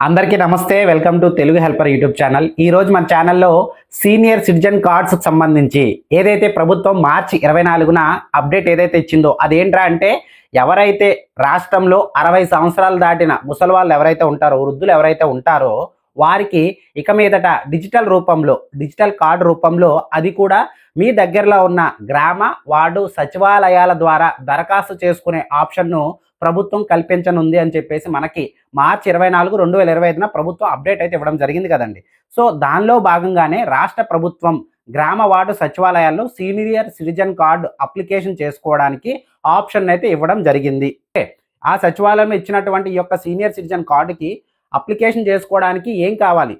అందరికీ నమస్తే welcome to Telugu helper YouTube channel. ఈ రోజు మన ఛానల్లో సీనియర్ సిటిజన్ కార్డ్స్ సంబంధించి ఏదైతే ప్రభుత్వం మార్చి ఇరవై నాలుగున అప్డేట్ ఏదైతే ఇచ్చిందో అదేంట్రా అంటే ఎవరైతే రాష్ట్రంలో అరవై సంవత్సరాలు దాటిన ముసలి వాళ్ళు ఎవరైతే ఉంటారో వృద్ధులు ఎవరైతే ఉంటారో వారికి ఇక మీదట డిజిటల్ రూపంలో డిజిటల్ కార్డు రూపంలో అది కూడా మీ దగ్గరలో ఉన్న గ్రామ వార్డు సచివాలయాల ద్వారా దరఖాస్తు చేసుకునే ఆప్షన్ను ప్రభుత్వం కల్పించనుంది అని చెప్పేసి మనకి మార్చి ఇరవై నాలుగు రెండు వేల ఇరవై ఐదున ప్రభుత్వం అప్డేట్ అయితే ఇవ్వడం జరిగింది కదండి. సో దానిలో భాగంగానే రాష్ట్ర ప్రభుత్వం గ్రామ వార్డు సచివాలయాల్లో సీనియర్ సిటిజన్ కార్డు అప్లికేషన్ చేసుకోవడానికి ఆప్షన్ అయితే ఇవ్వడం జరిగింది. ఆ సచివాలయం ఇచ్చినటువంటి ఈ యొక్క సీనియర్ సిటిజన్ కార్డుకి అప్లికేషన్ చేసుకోవడానికి ఏం కావాలి?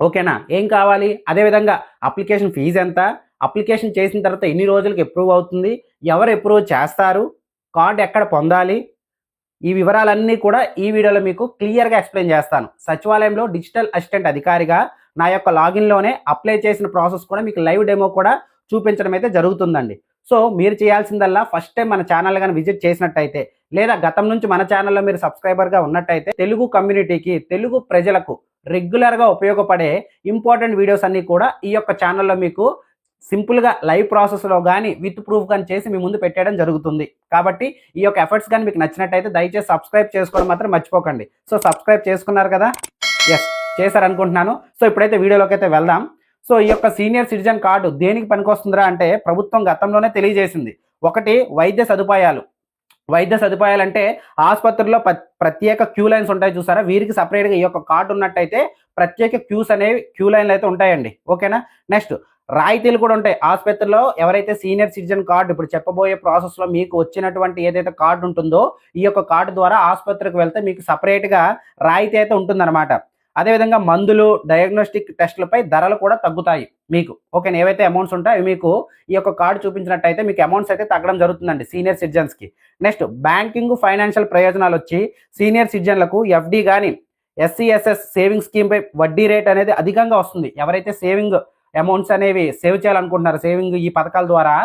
ఓకేనా? ఏం కావాలి? అదేవిధంగా అప్లికేషన్ ఫీజు ఎంత? అప్లికేషన్ చేసిన తర్వాత ఎన్ని రోజులకు అప్రూవ్ అవుతుంది? ఎవరు అప్రూవ్ చేస్తారు? కార్డు ఎక్కడ పొందాలి? ఈ వివరాలన్నీ కూడా ఈ వీడియోలో మీకు క్లియర్గా ఎక్స్ప్లెయిన్ చేస్తాను. సచివాలయంలో డిజిటల్ అసిస్టెంట్ అధికారిగా నా యొక్క లాగిన్లోనే అప్లై చేసిన ప్రాసెస్ కూడా మీకు లైవ్ డెమో కూడా చూపించడం అయితే జరుగుతుందండి. సో మీరు చేయాల్సిందల్లా ఫస్ట్ టైం మన ఛానల్ కానీ విజిట్ చేసినట్టయితే లేదా గతం నుంచి మన ఛానల్లో మీరు సబ్స్క్రైబర్గా ఉన్నట్టయితే తెలుగు కమ్యూనిటీకి తెలుగు ప్రజలకు రెగ్యులర్గా ఉపయోగపడే ఇంపార్టెంట్ వీడియోస్ అన్నీ కూడా ఈ యొక్క ఛానల్లో మీకు సింపుల్గా లైవ్ ప్రాసెస్లో కానీ విత్ ప్రూఫ్ కానీ చేసి మీ ముందు పెట్టేయడం జరుగుతుంది. కాబట్టి ఈ యొక్క ఎఫర్ట్స్ కానీ మీకు నచ్చినట్టయితే దయచేసి సబ్స్క్రైబ్ చేసుకోవడం మాత్రం మర్చిపోకండి. సో సబ్స్క్రైబ్ చేసుకున్నారు కదా? ఎస్ చేశారనుకుంటున్నాను. సో ఇప్పుడైతే వీడియోలోకి అయితే వెళ్దాం. సో ఈ యొక్క సీనియర్ సిటిజన్ కార్డు దేనికి పనికొస్తుందిరా అంటే ప్రభుత్వం గతంలోనే తెలియజేసింది. ఒకటి వైద్య సదుపాయాలు. వైద్య సదుపాయాలు అంటే ఆసుపత్రుల్లో ప్రత్యేక క్యూ లైన్స్ ఉంటాయి చూసారా? వీరికి సపరేట్గా ఈ యొక్క కార్డు ఉన్నట్టయితే ప్రత్యేక క్యూస్ అనేవి క్యూ లైన్లు అయితే ఉంటాయండి. ఓకేనా? నెక్స్ట్ రాయితీలు కూడా ఉంటాయి. ఆసుపత్రిలో ఎవరైతే సీనియర్ సిటిజన్ కార్డు ఇప్పుడు చెప్పబోయే ప్రాసెస్లో మీకు వచ్చినటువంటి ఏదైతే కార్డు ఉంటుందో ఈ యొక్క కార్డు ద్వారా ఆసుపత్రికి వెళ్తే మీకు సపరేట్గా రాయితీ అయితే ఉంటుందన్నమాట. అదేవిధంగా మందులు డయాగ్నోస్టిక్ టెస్టులపై ధరలు కూడా తగ్గుతాయి మీకు. ఓకేనా ఏవైతే అమౌంట్స్ ఉంటాయో మీకు ఈ యొక్క కార్డు చూపించినట్టయితే మీకు అమౌంట్స్ అయితే తగ్గడం జరుగుతుందండి సీనియర్ సిటిజన్స్కి నెక్స్ట్ బ్యాంకింగ్ ఫైనాన్షియల్ ప్రయోజనాలు వచ్చి సీనియర్ సిటిజన్లకు ఎఫ్డి కానీ ఎస్సీఎస్ఎస్ సేవింగ్ స్కీమ్పై వడ్డీ రేట్ అనేది అధికంగా వస్తుంది. ఎవరైతే సేవింగ్ అమౌంట్స్ అనేవి సేవ్ చేయాలనుకుంటున్నారు. సేవింగ్ ఈ పథకాల ద్వారా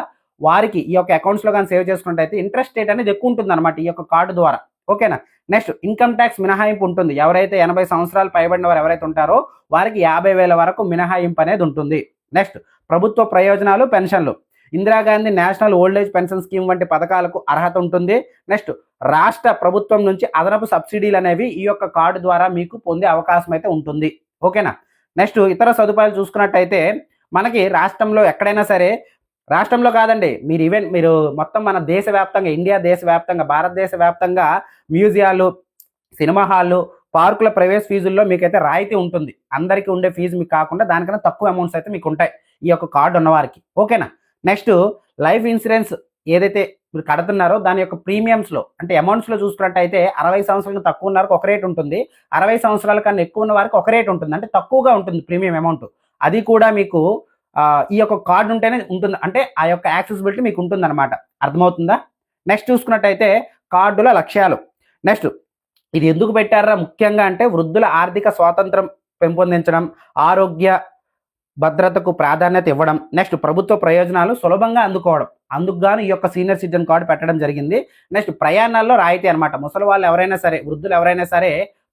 వారికి ఈ యొక్క అకౌంట్స్లో కానీ సేవ్ చేసుకున్నట్టయితే ఇంట్రెస్ట్ రేట్ అనేది ఎక్కువ ఉంటుంది అనమాట ఈ యొక్క కార్డు ద్వారా. ఓకేనా నెక్స్ట్ ఇన్కమ్ ట్యాక్స్ మినహాయింపు ఉంటుంది. ఎవరైతే ఎనభై సంవత్సరాలు పైబడిన వారు ఎవరైతే ఉంటారో వారికి యాభై వేల వరకు మినహాయింపు అనేది ఉంటుంది. నెక్స్ట్ ప్రభుత్వ ప్రయోజనాలు పెన్షన్లు. Indira Gandhi national old age pension scheme వంటి పథకాలకు అర్హత ఉంటుంది. నెక్స్ట్ రాష్ట్ర ప్రభుత్వం నుంచి అదనపు సబ్సిడీలు అనేవి ఈ యొక్క కార్డు ద్వారా మీకు పొందే అవకాశం అయితే ఉంటుంది. ఓకేనా నెక్స్ట్ ఇతర సదుపాయాలు చూసుకున్నట్టయితే మనకి రాష్ట్రంలో ఎక్కడైనా సరే రాష్ట్రంలో కాదండి మీరు ఈవెన్ మీరు మొత్తం మన దేశవ్యాప్తంగా ఇండియా దేశవ్యాప్తంగా భారతదేశ వ్యాప్తంగా మ్యూజియాలు సినిమా హాళ్ళు పార్కుల ప్రవేశ ఫీజుల్లో మీకైతే రాయితీ ఉంటుంది. అందరికీ ఉండే ఫీజు మీకు కాకుండా దానికన్నా తక్కువ అమౌంట్స్ అయితే మీకు ఉంటాయి ఈ యొక్క కార్డు ఉన్నవారికి. ఓకేనా? నెక్స్ట్ లైఫ్ ఇన్సూరెన్స్ ఏదైతే మీరు కడుతున్నారో దాని యొక్క ప్రీమియమ్స్లో అంటే అమౌంట్స్లో చూసుకున్నట్టయితే అరవై సంవత్సరాలకు తక్కువ ఉన్న వారికి ఒక రేట్ ఉంటుంది. అరవై సంవత్సరాల కన్నా ఎక్కువ ఉన్న వారికి ఒక రేట్ ఉంటుంది. అంటే తక్కువగా ఉంటుంది ప్రీమియం అమౌంట్ అది కూడా మీకు ఈ యొక్క కార్డు ఉంటేనే ఉంటుంది. అంటే ఆ యొక్క యాక్సెసిబిలిటీ మీకు ఉంటుంది అనమాట అర్థమవుతుందా? నెక్స్ట్ చూసుకున్నట్టయితే కార్డుల లక్ష్యాలు. నెక్స్ట్ ఇది ఎందుకు పెట్టారా? ముఖ్యంగా అంటే వృద్ధుల ఆర్థిక స్వాతంత్రం పెంపొందించడం ఆరోగ్య భద్రతకు ప్రాధాన్యత ఇవ్వడం. నెక్స్ట్ ప్రభుత్వ ప్రయోజనాలు సులభంగా అందుకోవడం. అందుకు గాను ఈ యొక్క సీనియర్ సిటిజన్ కార్డు పెట్టడం జరిగింది. నెక్స్ట్ ప్రయాణాల్లో రాయితీ అనమాట ముసలి వాళ్ళు ఎవరైనా సరే వృద్ధులు ఎవరైనా సరే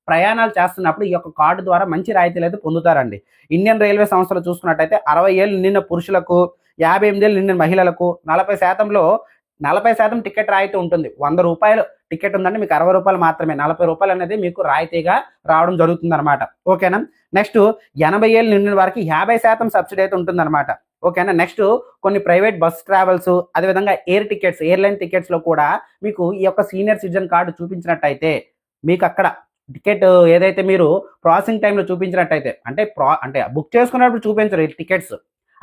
ప్రయాణాలు చేస్తున్నప్పుడు ఈ యొక్క కార్డు ద్వారా మంచి రాయితీలు అయితే పొందుతారండి. ఇండియన్ రైల్వే సంస్థలు చూసుకున్నట్టయితే అరవై ఏళ్ళు నిండిన పురుషులకు యాభై ఎనిమిది ఏళ్ళు నిండిన మహిళలకు నలభై శాతంలో నలభై శాతం టికెట్ రాయితీ ఉంటుంది. వంద రూపాయలు టికెట్ ఉందంటే మీకు అరవై రూపాయలు మాత్రమే. నలభై రూపాయలు అనేది మీకు రాయితీగా రావడం జరుగుతుంది అనమాట ఓకేనా? నెక్స్ట్ ఎనభై ఏళ్ళు నిండిన వారికి యాభై శాతం సబ్సిడీ అయితే ఉంటుందన్నమాట. ఓకేనా? నెక్స్ట్ కొన్ని ప్రైవేట్ బస్ ట్రావెల్స్ అదేవిధంగా ఎయిర్ టికెట్స్ ఎయిర్లైన్ టికెట్స్లో కూడా మీకు ఈ యొక్క సీనియర్ సిటిజన్ కార్డు చూపించినట్టయితే మీకు అక్కడ టికెట్ ఏదైతే మీరు ప్రాసెసింగ్ టైంలో చూపించినట్టయితే అంటే ప్రా అంటే బుక్ చేసుకున్నప్పుడు చూపించరు ఈ టికెట్స్.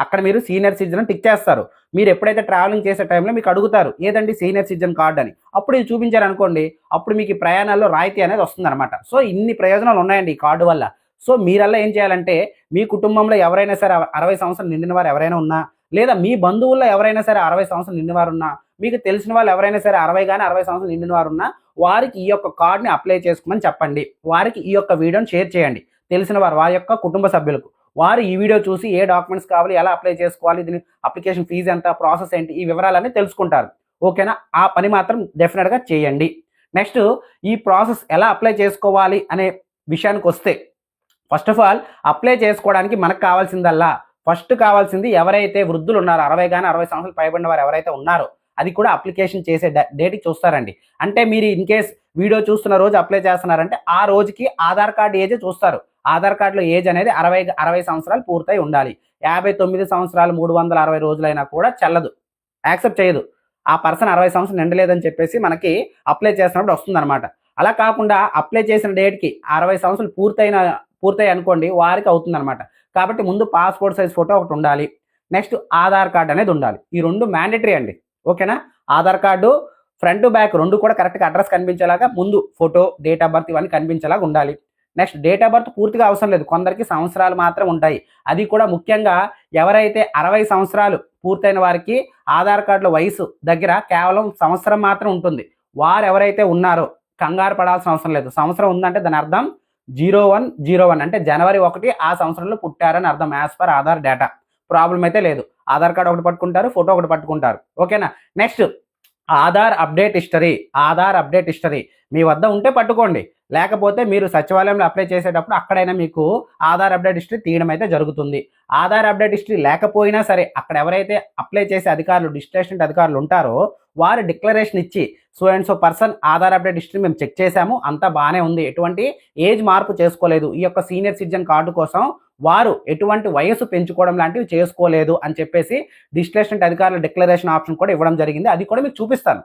అక్కడ మీరు సీనియర్ సిటిజన్ టిక్ చేస్తారు. మీరు ఎప్పుడైతే ట్రావెలింగ్ చేసే టైంలో మీకు అడుగుతారు ఏదండి సీనియర్ సిటిజన్ కార్డు అని. అప్పుడు ఇది చూపించారు అనుకోండి అప్పుడు మీకు ప్రయాణాల్లో రాయితీ అనేది వస్తుందన్నమాట. సో ఇన్ని ప్రయోజనాలు ఉన్నాయండి ఈ కార్డు వల్ల. సో మీరల్లా ఏం చేయాలంటే మీ కుటుంబంలో ఎవరైనా సరే అరవై సంవత్సరాలు నిండిన వారు ఎవరైనా ఉన్నా లేదా మీ బంధువుల్లో ఎవరైనా సరే అరవై సంవత్సరాలు నిండిన వారు ఉన్నా మీకు తెలిసిన వాళ్ళు ఎవరైనా సరే అరవై కానీ అరవై సంవత్సరాలు నిండిన వారు ఉన్నా వారికి ఈ యొక్క కార్డుని అప్లై చేసుకోమని చెప్పండి. వారికి ఈ యొక్క వీడియోని షేర్ చేయండి. తెలిసిన వారు వారి యొక్క కుటుంబ సభ్యులకు. వారు ఈ వీడియో చూసి ఏ డాక్యుమెంట్స్ కావాలి ఎలా అప్లై చేసుకోవాలి దీని అప్లికేషన్ ఫీజు ఎంత ప్రాసెస్ ఏంటి ఈ వివరాలన్నీ తెలుసుకుంటారు. ఓకేనా? ఆ పని మాత్రం డెఫినెట్గా చేయండి. నెక్స్ట్ ఈ ప్రాసెస్ ఎలా అప్లై చేసుకోవాలి అనే విషయానికి వస్తే ఫస్ట్ ఆఫ్ ఆల్ అప్లై చేసుకోవడానికి మనకు కావాల్సిందల్లా ఫస్ట్ కావాల్సింది ఎవరైతే వృద్ధులు ఉన్నారో అరవై కానీ అరవై సంవత్సరాలు పైబడిన వారు ఎవరైతే ఉన్నారో అది కూడా అప్లికేషన్ చేసే డేట్కి చూస్తారండి. అంటే మీరు ఇన్ కేస్ వీడియో చూస్తున్న రోజు అప్లై చేస్తున్నారంటే ఆ రోజుకి ఆధార్ కార్డు ఏజే చూస్తారు. ఆధార్ కార్డులో ఏజ్ అనేది అరవై అరవై సంవత్సరాలు పూర్తయి ఉండాలి. యాభై తొమ్మిది సంవత్సరాలు మూడు వందల అరవై రోజులైనా కూడా చల్లదు. యాక్సెప్ట్ చేయదు. ఆ పర్సన్ అరవై సంవత్సరం నిండలేదని చెప్పేసి మనకి అప్లై చేసినప్పుడు వస్తుందన్నమాట. అలా కాకుండా అప్లై చేసిన డేట్కి అరవై సంవత్సరాలు పూర్తయిన పూర్తయి అనుకోండి వారికి అవుతుందన్నమాట. కాబట్టి ముందు పాస్పోర్ట్ సైజ్ ఫోటో ఒకటి ఉండాలి. నెక్స్ట్ ఆధార్ కార్డ్ అనేది ఉండాలి. ఈ రెండు మ్యాండేటరీ అండి. ఓకేనా? ఆధార్ కార్డు ఫ్రంట్ బ్యాక్ రెండు కూడా కరెక్ట్గా అడ్రస్ కనిపించేలాగా ముందు ఫోటో డేట్ ఆఫ్ బర్త్ ఇవన్నీ కనిపించేలాగా ఉండాలి. నెక్స్ట్ డేట్ ఆఫ్ బర్త్ పూర్తిగా అవసరం లేదు. కొందరికి సంవత్సరాలు మాత్రం ఉంటాయి. అది కూడా ముఖ్యంగా ఎవరైతే అరవై సంవత్సరాలు పూర్తయిన వారికి ఆధార్ కార్డుల వయసు దగ్గర కేవలం సంవత్సరం మాత్రం ఉంటుంది. వారు ఎవరైతే ఉన్నారో కంగారు పడాల్సిన అవసరం లేదు. సంవత్సరం ఉందంటే దాని అర్థం జీరో వన్ జీరో వన్ అంటే జనవరి ఒకటి ఆ సంవత్సరంలో పుట్టారని అర్థం as per Aadhaar data problem అయితే లేదు. ఆధార్ కార్డు ఒకటి పట్టుకుంటారు ఫోటో ఒకటి పట్టుకుంటారు. ఓకేనా next Aadhaar update history Aadhaar update history. మీ వద్ద ఉంటే పట్టుకోండి. లేకపోతే మీరు సచివాలయంలో అప్లై చేసేటప్పుడు అక్కడైనా మీకు ఆధార్ అప్డేట్ హిస్టరీ తీయడం అయితే జరుగుతుంది. ఆధార్ అప్డేట్ హిస్టరీ లేకపోయినా సరే అక్కడ ఎవరైతే అప్లై చేసే అధికారులు డిస్ట్రిక్ట్ అధికారులు ఉంటారో వారు డిక్లరేషన్ ఇచ్చి so and so person Aadhaar update history మేము చెక్ చేశాము అంతా బాగానే ఉంది. ఎటువంటి ఏజ్ మార్పు చేసుకోలేదు. ఈ యొక్క సీనియర్ సిటిజన్ కార్డు కోసం వారు ఎటువంటి వయసు పెంచుకోవడం లాంటివి చేసుకోలేదు అని చెప్పేసి డిస్టిలేషన్ అధికారుల డిక్లరేషన్ ఆప్షన్ కూడా ఇవ్వడం జరిగింది. అది కూడా మీకు చూపిస్తాను.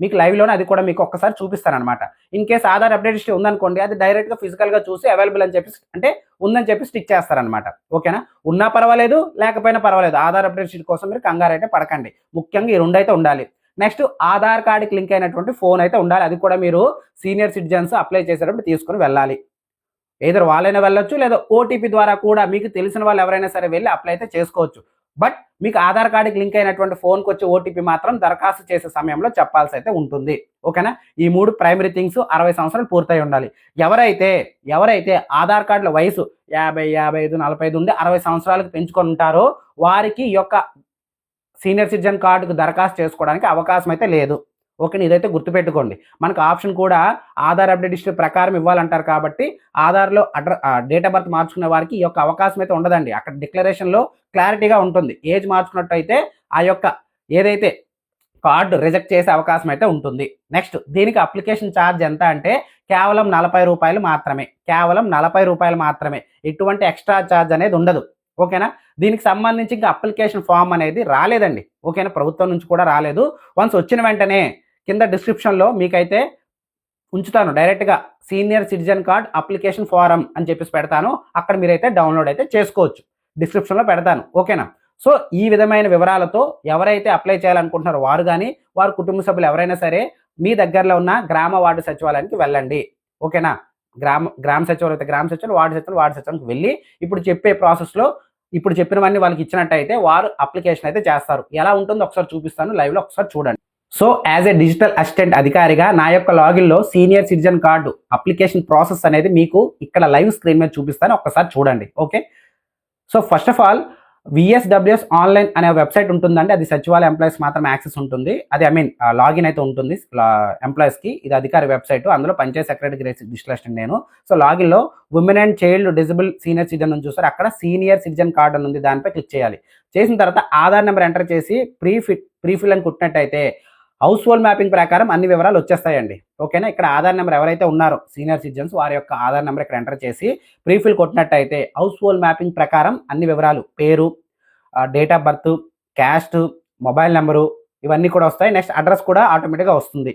మీకు లైవ్లోనే అది కూడా మీకు ఒక్కసారి చూపిస్తాను అనమాట in case Aadhaar update history ఉందనుకోండి అది డైరెక్ట్గా ఫిజికల్గా చూసి అవైలబుల్ అని చెప్పి అంటే ఉందని చెప్పి స్టిక్ చేస్తారనమాట ఓకేనా? ఉన్నా పర్వాలేదు లేకపోయినా పర్వాలేదు. ఆధార్ అప్డేట్ షీట్ కోసం మీరు కంగారు అయితే పడకండి. ముఖ్యంగా ఈ రెండు అయితే ఉండాలి. నెక్స్ట్ ఆధార్ కార్డుకి లింక్ అయినటువంటి ఫోన్ అయితే ఉండాలి. అది కూడా మీరు సీనియర్ సిటిజన్స్ అప్లై చేసేటప్పుడు తీసుకుని వెళ్ళాలి. ఏదో వాళ్ళైనా వెళ్ళొచ్చు లేదా ఓటీపీ ద్వారా కూడా మీకు తెలిసిన వాళ్ళు ఎవరైనా సరే వెళ్ళి అప్లై అయితే చేసుకోవచ్చు. బట్ మీకు ఆధార్ కార్డుకి లింక్ అయినటువంటి ఫోన్కి వచ్చే ఓటీపీ మాత్రం దరఖాస్తు చేసే సమయంలో చెప్పాల్సి అయితే ఉంటుంది. ఓకేనా? ఈ మూడు ప్రైమరీ థింగ్స్ అరవై సంవత్సరాలు పూర్తయి ఉండాలి. ఎవరైతే ఎవరైతే ఆధార్ కార్డుల వయసు యాభై యాభై ఐదు నలభై ఐదు ఉండి అరవై సంవత్సరాలకు పెంచుకొని ఉంటారో వారికి ఈ యొక్క సీనియర్ సిటిజన్ కార్డుకు దరఖాస్తు చేసుకోవడానికి అవకాశం అయితే లేదు. ఓకే ఇదైతే గుర్తుపెట్టుకోండి. మనకు ఆప్షన్ కూడా ఆధార్ అప్డేట్ హిస్టరీ ప్రకారం ఇవ్వాలంటారు కాబట్టి ఆధార్లో అడ్ర డేట్ ఆఫ్ బర్త్ మార్చుకునే వారికి ఈ యొక్క అవకాశం అయితే ఉండదండి. అక్కడ డిక్లరేషన్లో క్లారిటీగా ఉంటుంది. ఏజ్ మార్చుకున్నట్టయితే ఆ యొక్క ఏదైతే కార్డు రిజెక్ట్ చేసే అవకాశం అయితే ఉంటుంది. నెక్స్ట్ దీనికి అప్లికేషన్ ఛార్జ్ ఎంత అంటే కేవలం నలభై రూపాయలు మాత్రమే. కేవలం నలభై రూపాయలు మాత్రమే. ఎటువంటి ఎక్స్ట్రా ఛార్జ్ అనేది ఉండదు. ఓకేనా? దీనికి సంబంధించి ఇంకా అప్లికేషన్ ఫామ్ అనేది రాలేదండి. ఓకేనా? ప్రభుత్వం నుంచి కూడా రాలేదు. వన్స్ వచ్చిన వెంటనే కింద డిస్క్రిప్షన్లో మీకైతే ఉంచుతాను. డైరెక్ట్గా senior citizen card application form అని చెప్పేసి పెడతాను. అక్కడ మీరైతే డౌన్లోడ్ అయితే చేసుకోవచ్చు. డిస్క్రిప్షన్లో పెడతాను. ఓకేనా? సో ఈ విధమైన వివరాలతో ఎవరైతే అప్లై చేయాలనుకుంటున్నారో వారు కానీ వారి కుటుంబ సభ్యులు ఎవరైనా సరే మీ దగ్గరలో ఉన్న గ్రామ వార్డు సచివాలయానికి వెళ్ళండి. ఓకేనా? గ్రామ గ్రామ సచివాలయం అయితే గ్రామ సచివాలయం వార్డు సచివాలయం వార్డు సచివాలయానికి వెళ్ళి ఇప్పుడు చెప్పే ప్రాసెస్లో ఇప్పుడు చెప్పినవన్నీ వాళ్ళకి ఇచ్చినట్టయితే వారు అప్లికేషన్ అయితే చేస్తారు. ఎలా ఉంటుందో ఒకసారి చూపిస్తాను. లైవ్లో ఒకసారి చూడండి. So as a digital assistant అధికారిగా నా యొక్క లాగిన్లో senior citizen card application process అనేది మీకు ఇక్కడ లైవ్ స్క్రీన్ మీద చూపిస్తాను. ఒక్కసారి చూడండి. Okay so first of all VSWS online అనే వెబ్సైట్ ఉంటుందండి. అది సచివాలయ ఎంప్లాయీస్ మాత్రం యాక్సెస్ ఉంటుంది. అది ఐ మీన్ లాగిన్ అయితే ఉంటుంది. ఎంప్లాయీస్కి ఇది అధికారి వెబ్సైట్ అందులో పంచాయత్ సెక్రటరీ డిజిటల్ అసిస్టెంట్ నేను. So లాగిన్లో women and child disabled senior citizen అని చూస్తారు. అక్కడ సీనియర్ సిటిజన్ కార్డు అని ఉంది. దానిపై క్లిక్ చేయాలి. చేసిన తర్వాత ఆధార్ నెంబర్ ఎంటర్ చేసి ప్రీ ఫిట్ ప్రీ అని కుట్టినట్టయితే హౌస్ హోల్డ్ మ్యాపింగ్ ప్రకారం అన్ని వివరాలు వచ్చేస్తాయండి. ఓకేనా? ఇక్కడ ఆధార్ నెంబర్ ఎవరైతే ఉన్నారో సీనియర్ సిటిజన్స్ వారి యొక్క ఆధార్ నెంబర్ ఇక్కడ ఎంటర్ చేసి ప్రీఫిల్ కొట్టినట్టయితే హౌస్ హోల్డ్ మ్యాపింగ్ ప్రకారం అన్ని వివరాలు పేరు date of birth caste mobile number ఇవన్నీ కూడా వస్తాయి. నెక్స్ట్ అడ్రస్ కూడా ఆటోమేటిక్గా వస్తుంది.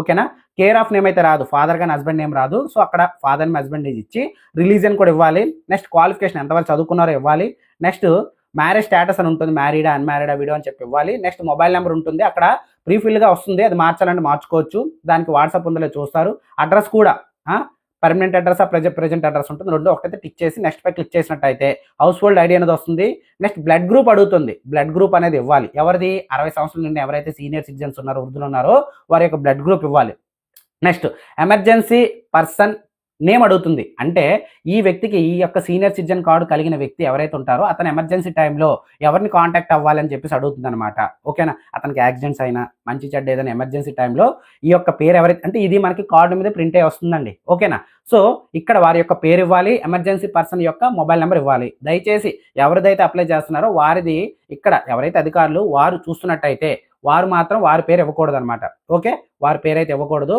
ఓకేనా? కేర్ ఆఫ్ నేమ్ అయితే రాదు. ఫాదర్ కానీ హస్బెండ్ నేమ్ రాదు. సో అక్కడ ఫాదర్ నేమ్ హస్బెండ్ ఇచ్చి రిలీజన్ కూడా ఇవ్వాలి. నెక్స్ట్ క్వాలిఫికేషన్ ఎంతవరకు చదువుకున్నారో ఇవ్వాలి. నెక్స్ట్ మ్యారేజ్ స్టేటస్ అని ఉంటుంది. మ్యారీడా అన్మ్యారీడా వీడియో అని చెప్పి ఇవ్వాలి. నెక్స్ట్ మొబైల్ నెంబర్ ఉంటుంది. అక్కడ ప్రీఫిల్గా వస్తుంది అది మార్చాలంటే మార్చుకోవచ్చు. దానికి వాట్సాప్ ఉందలే చూస్తారు. అడ్రస్ కూడా permanent address present present address ఉంటుంది. రెండు ఒకటైతే టిక్ చేసి నెక్స్ట్ పై క్లిక్ చేసినట్టయితే హౌస్ హోల్డ్ ఐడి అనేది వస్తుంది. నెక్స్ట్ బ్లడ్ గ్రూప్ అడుగుతుంది. బ్లడ్ గ్రూప్ అనేది ఇవ్వాలి. ఎవరిది? అరవై సంవత్సరాల నుండి ఎవరైతే సీనియర్ సిటిజన్స్ ఉన్నారో వృద్ధులు ఉన్నారో వారి యొక్క బ్లడ్ గ్రూప్ ఇవ్వాలి. నెక్స్ట్ ఎమర్జెన్సీ పర్సన్ నేమ్ అడుగుతుంది. అంటే ఈ వ్యక్తికి ఈ యొక్క సీనియర్ సిటిజన్ కార్డు కలిగిన వ్యక్తి ఎవరైతే ఉంటారో అతను ఎమర్జెన్సీ టైంలో ఎవరిని కాంటాక్ట్ అవ్వాలని చెప్పేసి అడుగుతుంది అనమాట ఓకేనా? అతనికి యాక్సిడెంట్స్ అయినా మంచి చెడ్డ ఏదైనా ఎమర్జెన్సీ టైంలో ఈ యొక్క పేరు ఎవరైతే అంటే ఇది మనకి కార్డు మీద ప్రింట్ అయ్యి వస్తుందండి. ఓకేనా? సో ఇక్కడ వారి యొక్క పేరు ఇవ్వాలి ఎమర్జెన్సీ పర్సన్ యొక్క మొబైల్ నెంబర్ ఇవ్వాలి. దయచేసి ఎవరిదైతే అప్లై చేస్తున్నారో వారిది ఇక్కడ ఎవరైతే అధికారులు వారు చూస్తున్నట్టయితే వారు మాత్రం వారి పేరు ఇవ్వకూడదు అనమాట ఓకే? వారి పేరు అయితే ఇవ్వకూడదు.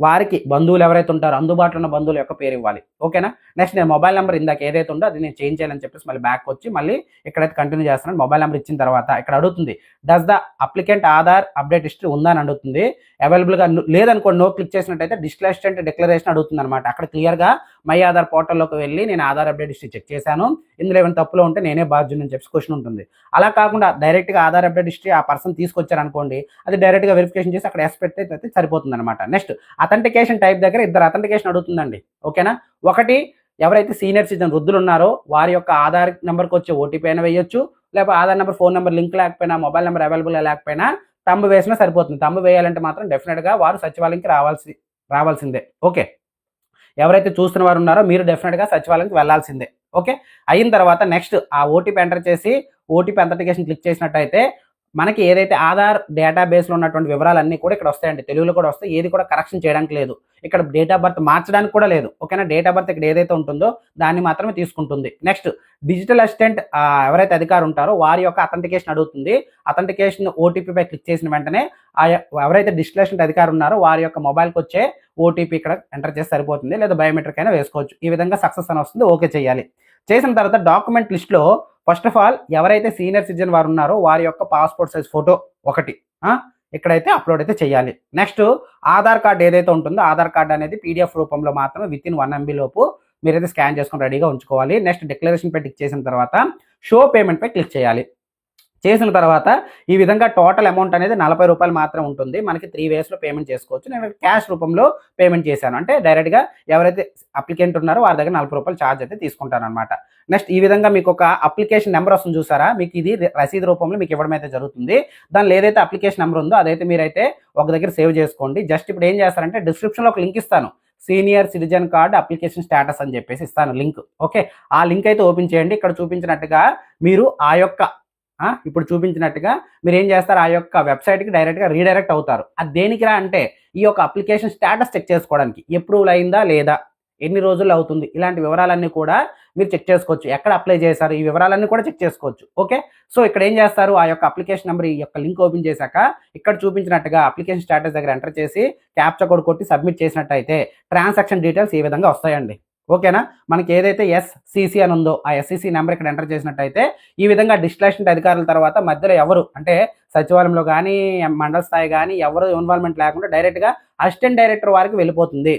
వారికి బంధువులు ఎవరైతే ఉంటారో అందుబాటులో ఉన్న బంధువుల యొక్క పేరు ఇవ్వాలి. ఓకేనా? నెక్స్ట్ నేను మొబైల్ నెంబర్ ఇందాక ఏదైతే ఉందో అది నేను చేంజ్ చేయాలని చెప్పేసి మళ్ళీ బ్యాక్ వచ్చి మళ్ళీ ఇక్కడైతే కంటిన్యూ చేస్తున్నాను. మొబైల్ నెంబర్ ఇచ్చిన తర్వాత ఇక్కడ అడుగుతుంది does the applicant Aadhaar update history ఉందా? అని అడుగుతుంది. అవైలబుల్గా లేదనుకోండి నో క్లిక్ చేసినట్టయితే డిస్క్లాస్టెంట్ డిక్లరేషన్ అడుగుతుంది అనమాట అక్కడ క్లియర్గా మై ఆధార్ పోర్టల్లోకి వెళ్ళి నేను ఆధార్ అప్డేట్ హిస్టరీ చెక్ చేశాను. ఇందులో ఏమైనా తప్పులో ఉంటే నేనే బాధ్యుని అని చెప్పి క్వశ్చన్ ఉంటుంది. అలా కాకుండా డైరెక్ట్గా ఆధార్ అప్డేట్ హిస్టరీ ఆ పర్సన్ తీసుకొచ్చారనుకోండి అది డైరెక్ట్గా వెరిఫికేషన్ చేసి అక్కడ ఎస్ పెడితే అయితే సరిపోతుంది అనమాట నెక్స్ట్ అథెంటికేషన్ టైప్ దగ్గర ఇద్దరు అథెంటికేషన్ అడుగుతుందండి. ఓకేనా? ఒకటి ఎవరైతే సీనియర్ సిటిజన్ వృద్ధులు ఉన్నారో వారి యొక్క ఆధార్ నెంబర్కి వచ్చే ఓటీపీ అయినా వేయొచ్చు. లేకపోతే Aadhaar number phone number link లేకపోయినా మొబైల్ నెంబర్ అవైలబుల్ లేకపోయినా తంబు వేసినా సరిపోతుంది. తంబు వేయాలంటే మాత్రం డెఫినెట్గా వారు సచివాలయంకి రావాల్సి రావాల్సిందే. ఓకే? ఎవరైతే చూస్తున్న వారు ఉన్నారో మీరు డెఫినెట్గా సచివాలయంకి వెళ్ళాల్సిందే ఓకే? అయిన తర్వాత నెక్స్ట్ ఆ ఓటీపీ ఎంటర్ చేసి ఓటీపీ అథెంటికేషన్ క్లిక్ చేసినట్టయితే మనకి ఏదైతే ఆధార్ డేటాబేస్లో ఉన్నటువంటి వివరాలన్నీ కూడా ఇక్కడ వస్తాయండి. తెలుగులో కూడా వస్తాయి. ఏది కూడా కరెక్షన్ చేయడానికి లేదు. ఇక్కడ డేట్ ఆఫ్ బర్త్ మార్చడానికి కూడా లేదు. ఓకేనా? డేట్ ఆఫ్ బర్త్ ఇక్కడ ఏదైతే ఉంటుందో దాన్ని మాత్రమే తీసుకుంటుంది. నెక్స్ట్ డిజిటల్ అసిస్టెంట్ ఎవరైతే అధికారు ఉంటారో వారి యొక్క అథెంటికేషన్ అడుగుతుంది. అథెంటికేషన్ ఓటీపీపై క్లిక్ చేసిన వెంటనే ఆ ఎవరైతే డిజిటల్ అసిస్టెంట్ అధికారు ఉన్నారో వారి యొక్క మొబైల్కి వచ్చే ఓటీపీ ఇక్కడ ఎంటర్ చేసి సరిపోతుంది. లేదా బయోమెట్రిక్ అయినా వేసుకోవచ్చు. ఈ విధంగా సక్సెస్ అని వస్తుంది. ఓకే చేయాలి. చేసిన తర్వాత డాక్యుమెంట్ లిస్ట్లో ఫస్ట్ ఆఫ్ ఆల్ ఎవరైతే సీనియర్ సిటిజన్ వారు ఉన్నారో వారి యొక్క పాస్పోర్ట్ సైజ్ ఫోటో ఒకటి ఇక్కడైతే అప్లోడ్ అయితే చేయాలి. నెక్స్ట్ ఆధార్ కార్డ్ ఏదైతే ఉంటుందో ఆధార్ కార్డ్ అనేది పీడిఎఫ్ రూపంలో మాత్రమే విత్ ఇన్ వన్ ఎంబీ లోపు మీరైతే స్కాన్ చేసుకొని రెడీగా ఉంచుకోవాలి. నెక్స్ట్ డిక్లరేషన్ పై క్లిక్ చేసిన తర్వాత షో పేమెంట్ పై క్లిక్ చేయాలి. చేసిన తర్వాత ఈ విధంగా టోటల్ అమౌంట్ అనేది నలభై రూపాయలు మాత్రం ఉంటుంది. మనకి త్రీ వేస్లో పేమెంట్ చేసుకోవచ్చు. నేను క్యాష్ రూపంలో పేమెంట్ చేశాను. అంటే డైరెక్ట్గా ఎవరైతే అప్లికెంట్ ఉన్నారో వారి దగ్గర నలభై రూపాయలు ఛార్జ్ అయితే తీసుకుంటాను అనమాట నెక్స్ట్ ఈ విధంగా మీకు ఒక అప్లికేషన్ నెంబర్ వస్తుంది చూసారా? మీకు ఇది రసీదు రూపంలో మీకు ఇవ్వడం అయితే జరుగుతుంది. దానిలో ఏదైతే అప్లికేషన్ నెంబర్ ఉందో అదైతే మీరైతే ఒక దగ్గర సేవ్ చేసుకోండి. జస్ట్ ఇప్పుడు ఏం చేస్తారంటే డిస్క్రిప్షన్లో ఒక లింక్ ఇస్తాను. Senior citizen card application status అని చెప్పేసి ఇస్తాను లింక్. ఓకే? ఆ లింక్ అయితే ఓపెన్ చేయండి. ఇక్కడ చూపించినట్టుగా మీరు ఆ యొక్క ఇప్పుడు చూపించినట్టుగా మీరు ఏం చేస్తారు? ఆ యొక్క వెబ్సైట్కి డైరెక్ట్గా రీడైరెక్ట్ అవుతారు. అది దేనికిరా అంటే ఈ యొక్క అప్లికేషన్ స్టేటస్ చెక్ చేసుకోవడానికి. అప్రూవల్ అయిందా లేదా? ఎన్ని రోజులు అవుతుంది? ఇలాంటి వివరాలన్నీ కూడా మీరు చెక్ చేసుకోవచ్చు. ఎక్కడ అప్లై చేశారు? ఈ వివరాలన్నీ కూడా చెక్ చేసుకోవచ్చు. ఓకే? సో ఇక్కడ ఏం చేస్తారు? ఆ యొక్క అప్లికేషన్ నెంబర్ ఈ యొక్క లింక్ ఓపెన్ చేశాక ఇక్కడ చూపించినట్టుగా అప్లికేషన్ స్టేటస్ దగ్గర ఎంటర్ చేసి క్యాప్చా కోడ్ కొట్టి సబ్మిట్ చేసినట్టయితే ట్రాన్సాక్షన్ డీటెయిల్స్ ఈ విధంగా వస్తాయండి. ఓకేనా? మనకి ఏదైతే ఎస్సిసి అని ఉందో ఆ ఎస్సిసి నెంబర్ ఇక్కడ ఎంటర్ చేసినట్టయితే ఈ విధంగా డిస్టిలేషన్ అధికారుల తర్వాత మధ్యలో ఎవరు? అంటే సచివాలయంలో కానీ మండల స్థాయి కానీ ఎవరు ఇన్వాల్వ్మెంట్ లేకుండా డైరెక్ట్గా అసిస్టెంట్ డైరెక్టర్ వారికి వెళ్ళిపోతుంది.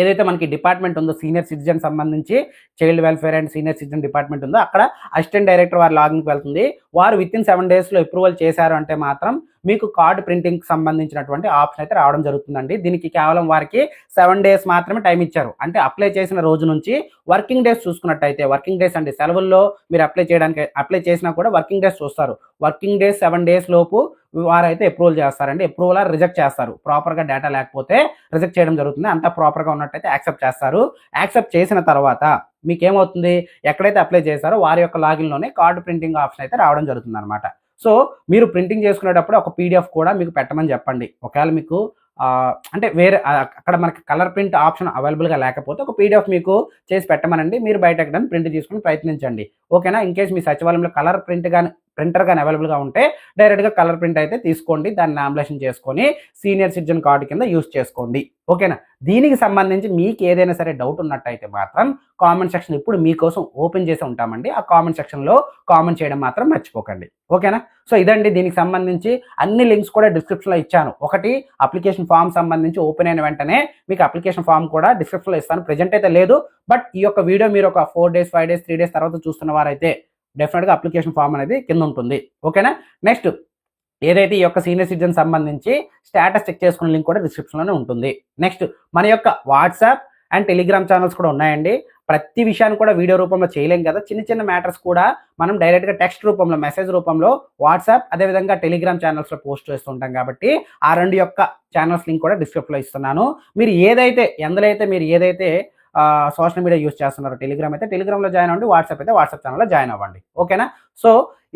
ఏదైతే మనకి డిపార్ట్మెంట్ ఉందో సీనియర్ సిటిజన్ సంబంధించి child welfare and senior citizen department ఉందో అక్కడ అసిస్టెంట్ డైరెక్టర్ వారి లాగిన్కి వెళ్తుంది. వారు విత్ ఇన్ సెవెన్ డేస్లో అప్రూవల్ చేశారు అంటే మాత్రం మీకు కార్డ్ ప్రింటింగ్కి సంబంధించినటువంటి ఆప్షన్ అయితే రావడం జరుగుతుందండి. దీనికి కేవలం వారికి సెవెన్ డేస్ మాత్రమే టైం ఇచ్చారు. అంటే అప్లై చేసిన రోజు నుంచి వర్కింగ్ డేస్ చూసుకున్నట్టయితే వర్కింగ్ డేస్ అండి సెలవుల్లో మీరు అప్లై చేయడానికి అప్లై చేసినా కూడా వర్కింగ్ డేస్ చూస్తారు. వర్కింగ్ డేస్ సెవెన్ డేస్ లోపు వారైతే అప్రూవల్ చేస్తారండి. అప్రూవల్ రిజెక్ట్ చేస్తారు. ప్రాపర్గా డేటా లేకపోతే రిజెక్ట్ చేయడం జరుగుతుంది. అంతా ప్రాపర్గా ఉన్నట్టయితే యాక్సెప్ట్ చేస్తారు. యాక్సెప్ట్ చేసిన తర్వాత మీకు ఏమవుతుంది ఎక్కడైతే అప్లై చేశారో వారి యొక్క లాగిన్లోనే కార్డు ప్రింటింగ్ ఆప్షన్ అయితే రావడం జరుగుతుంది అనమాట సో మీరు ప్రింటింగ్ చేసుకునేటప్పుడు ఒక పీడిఎఫ్ కూడా మీకు పెట్టమని చెప్పండి. ఒకవేళ మీకు అంటే వేరే అక్కడ మనకి కలర్ ప్రింట్ ఆప్షన్ అవైలబుల్గా లేకపోతే ఒక పీడిఎఫ్ మీకు చేసి పెట్టమనండి. మీరు బయట ఎక్కడానికి ప్రింట్ తీసుకుని ప్రయత్నించండి. ఓకేనా? ఇన్ కేస్ మీ సచివాలయంలో కలర్ ప్రింట్ కానీ ప్రింటర్ కానీ అవైలబుల్గా ఉంటే డైరెక్ట్గా కలర్ ప్రింట్ అయితే తీసుకోండి. దాన్ని నామినేషన్ చేసుకొని సీనియర్ సిటిజన్ కార్డు కింద యూస్ చేసుకోండి. ఓకేనా? దీనికి సంబంధించి మీకు ఏదైనా సరే డౌట్ ఉన్నట్టయితే మాత్రం కామెంట్ సెక్షన్ ఇప్పుడు మీకోసం ఓపెన్ చేసి ఉంటామండి. ఆ కామెంట్ సెక్షన్లో కామెంట్ చేయడం మాత్రం మర్చిపోకండి. ఓకేనా? సో ఇదండి దీనికి సంబంధించి అన్ని లింక్స్ కూడా డిస్క్రిప్షన్లో ఇచ్చాను. ఒకటి అప్లికేషన్ ఫామ్ సంబంధించి ఓపెన్ అయిన వెంటనే మీకు అప్లికేషన్ ఫామ్ కూడా డిస్క్రిప్షన్లో ఇస్తాను. ప్రెజెంట్ అయితే లేదు. బట్ ఈ యొక్క వీడియో మీరు ఒక four days five days three days తర్వాత చూస్తున్న వారైతే డెఫినెట్గా అప్లికేషన్ ఫామ్ అనేది కింద ఉంటుంది. ఓకేనా నెక్స్ట్ ఏదైతే ఈ యొక్క సీనియర్ సిటిజన్ సంబంధించి స్టేటస్ చెక్ చేసుకునే లింక్ కూడా డిస్క్రిప్షన్లోనే ఉంటుంది. నెక్స్ట్ మన యొక్క వాట్సాప్ అండ్ టెలిగ్రామ్ ఛానల్స్ కూడా ఉన్నాయండి. ప్రతి విషయాన్ని కూడా వీడియో రూపంలో చేయలేం కదా? చిన్న చిన్న మ్యాటర్స్ కూడా మనం డైరెక్ట్గా టెక్స్ట్ రూపంలో మెసేజ్ రూపంలో వాట్సాప్ అదేవిధంగా టెలిగ్రామ్ ఛానల్స్లో పోస్ట్ చేస్తుంటాం కాబట్టి ఆ రెండు యొక్క ఛానల్స్ లింక్ కూడా డిస్క్రిప్షన్లో ఇస్తున్నాను. మీరు ఏదైతే ఎందులో అయితే మీరు ఏదైతే సోషల్ మీడియా యూస్ చేస్తున్నారు. టెలిగ్రామ్ అయితే టెలిగ్రామ్లో జాయిన్ అవ్వండి వాట్సాప్ అయితే వాట్సాప్ ఛానల్లో జాయిన్ అవ్వండి. ఓకేనా సో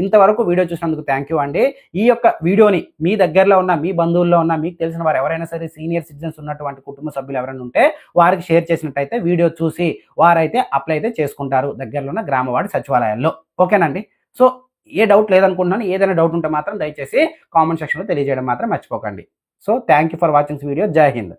ఇంతవరకు వీడియో చూసినందుకు థ్యాంక్ యూ అండి. ఈ యొక్క వీడియోని మీ దగ్గరలో ఉన్న మీ బంధువుల్లో ఉన్న మీకు తెలిసిన వారు ఎవరైనా సరే సీనియర్ సిటిజన్స్ ఉన్నటువంటి కుటుంబ సభ్యులు ఎవరైనా ఉంటే వారికి షేర్ చేసినట్టయితే వీడియో చూసి వారైతే అప్లై అయితే చేసుకుంటారు దగ్గరలో ఉన్న గ్రామవాడి సచివాలయాల్లో. ఓకేనండి సో ఏ డౌట్ లేదనుకుంటున్నాను. ఏదైనా డౌట్ ఉంటే మాత్రం దయచేసి కామెంట్ సెక్షన్లో తెలియజేయడం మాత్రం మర్చిపోకండి. So thank you for watching video జై హింద్